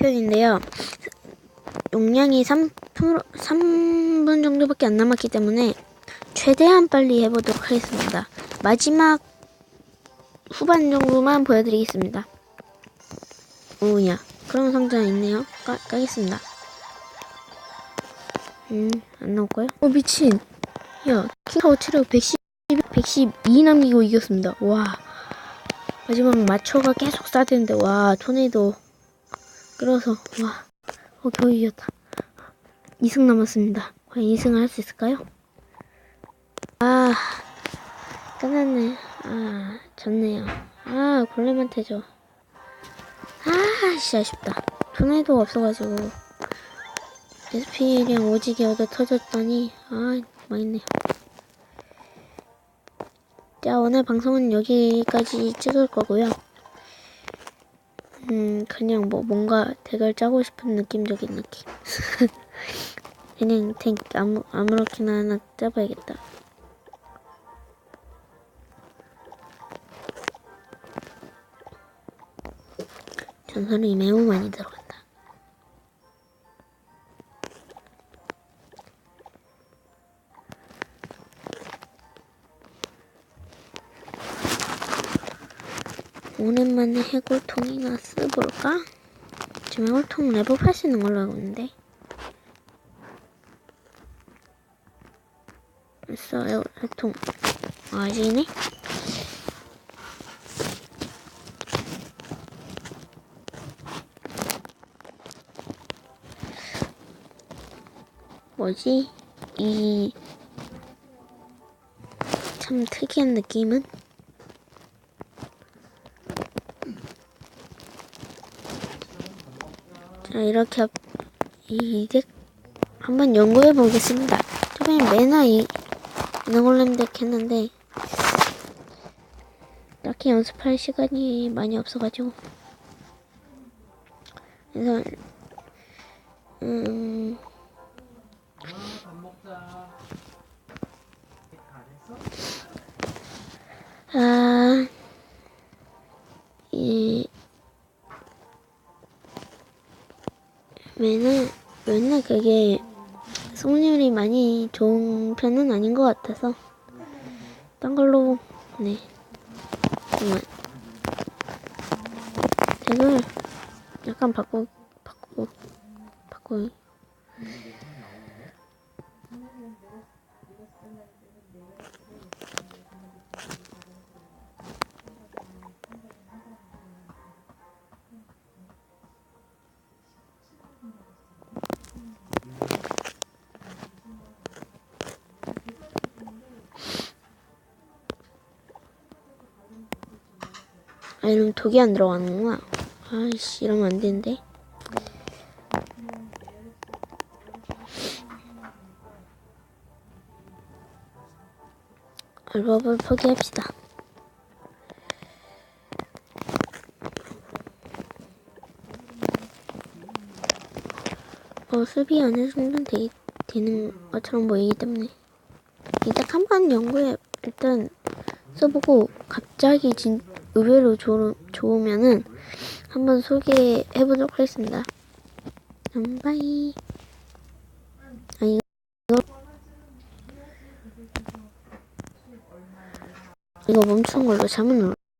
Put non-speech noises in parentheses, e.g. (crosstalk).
편인데요. 용량이 3, 3분 정도밖에 안 남았기 때문에 최대한 빨리 해보도록 하겠습니다. 마지막 후반 정도만 보여드리겠습니다. 오야, 그런 상자 있네요. 까, 까겠습니다. 음, 안 나올까요? 어, 미친. 야, 킹타워 체력 110, 112 남기고 이겼습니다. 와. 마지막 맞춰가 계속 쏴대는데, 와, 토네이도 끌어서, 와. 어, 겨우 이겼다. 2승 남았습니다. 과연 2승을 할 수 있을까요? 아, 끝났네. 아, 졌네요. 아, 골렘한테 져. 아, 씨, 아쉽다. 토네이도가 없어가지고. SP랑 오지게 얻어 터졌더니, 아, 망했네요. 자, 오늘 방송은 여기까지 찍을 거고요. 음, 그냥 뭐 뭔가 대결 짜고 싶은 느낌적인 느낌. (laughs) 그냥 탱 아무 아무렇게나 하나 짜봐야겠다. 전설이 매우 많이 들어간 오랜만에 해골통이나 쓰볼까? 지금 해골통 레벨 할수 있는 걸로 알고 있는데. 있어, 해골통. 아시네? 뭐지? 이 참 특이한 느낌은 자 이렇게 이덱 한번 연구해 보겠습니다. 저번에 매나 이 이너골렘 덱 했는데 딱히 연습할 시간이 많이 없어가지고 그래서 음. 맨날, 맨날 그게 승률이 많이 좋은 편은 아닌 것 같아서, 딴 걸로, 네. 정말. 덱을 약간 바꾸, 바꾸고, 바꾸, 아, 이러면 독이 안 들어가는구나. 아이씨, 이러면 안 되는데. 얼법을 포기합시다. 어, 수비 어느 정도 되, 되는 것처럼 보이기 때문에 일단 한번 연구해 일단 써보고 갑자기 진 의외로 좋, 좋으면은 한번 소개해 보도록 하겠습니다. 음, 바이. 아 이거 이거 멈춘 걸로 잘못 눌러.